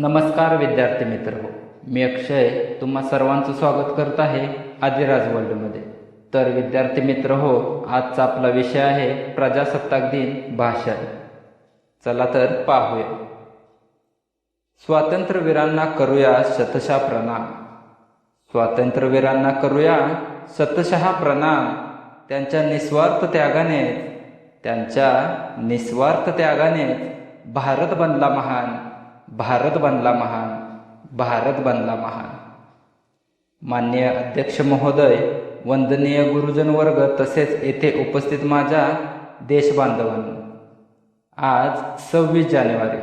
नमस्कार विद्यार्थी मित्र हो मी अक्षय. तुम्हा सर्वांचं स्वागत करत आहे आदिराज वर्ल्डमध्ये. तर विद्यार्थी मित्र हो आजचा आपला विषय आहे प्रजासत्ताक दिन भाषण. चला तर पाहूया. स्वातंत्र्यवीरांना करूया शतशः प्रणाम. स्वातंत्र्यवीरांना करूया शतशः प्रणाम. त्यांच्या निस्वार्थ त्यागानेच त्यांच्या निस्वार्थ त्यागानेच भारत बनला महान. भारत बनला महान भारत बनला महान. माननीय अध्यक्ष महोदय वंदनीय गुरुजन वर्ग तसेच येथे उपस्थित माझ्या देशबांधवांनो आज सव्वीस जानेवारी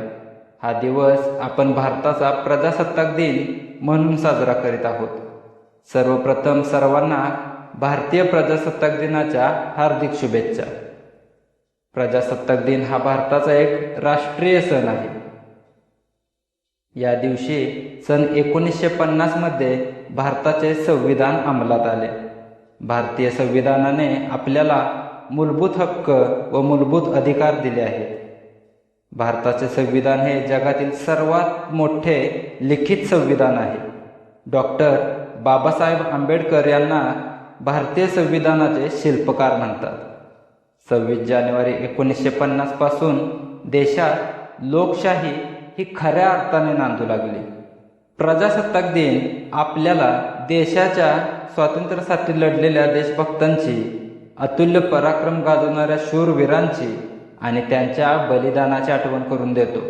हा दिवस आपण भारताचा प्रजासत्ताक दिन म्हणून साजरा करीत आहोत. सर्वप्रथम सर्वांना भारतीय प्रजासत्ताक दिनाच्या हार्दिक शुभेच्छा. प्रजासत्ताक दिन हा भारताचा एक राष्ट्रीय सण आहे. या दिवशी सन एकोणीसशे पन्नासमध्ये भारताचे संविधान अंमलात आले. भारतीय संविधानाने आपल्याला मूलभूत हक्क व मूलभूत अधिकार दिले आहेत. भारताचे संविधान हे जगातील सर्वात मोठे लिखित संविधान आहे. डॉक्टर बाबासाहेब आंबेडकर यांना भारतीय संविधानाचे शिल्पकार म्हणतात. सव्वीस जानेवारी एकोणीसशे पन्नासपासून देशात लोकशाही ही खऱ्या अर्थाने नांदू लागली. प्रजासत्ताक दिन आपल्याला देशाच्या स्वातंत्र्यासाठी लढलेल्या देशभक्तांची अतुल्य पराक्रम गाजवणाऱ्या शूरवीरांची आणि त्यांच्या बलिदानाची आठवण करून देतो.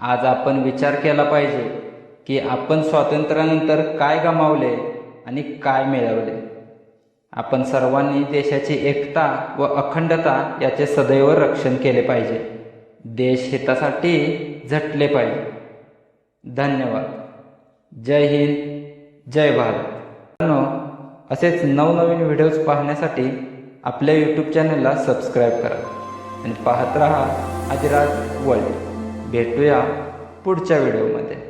आज आपण विचार केला पाहिजे की आपण स्वातंत्र्यानंतर काय गमावले आणि काय मिळवले. आपण सर्वांनी देशाची एकता व अखंडता याचे सदैव रक्षण केले पाहिजे. देश हितासाठी झटले पाहिजे. धन्यवाद. जय हिंद जय भारत. असेच नवनवीन व्हिडिओज पाहण्यासाठी आपल्या यूट्यूब चॅनलला सबस्क्राईब करा आणि पाहत रहा आदिराज वर्ल्ड भेटूया पुढच्या व्हिडिओमध्ये.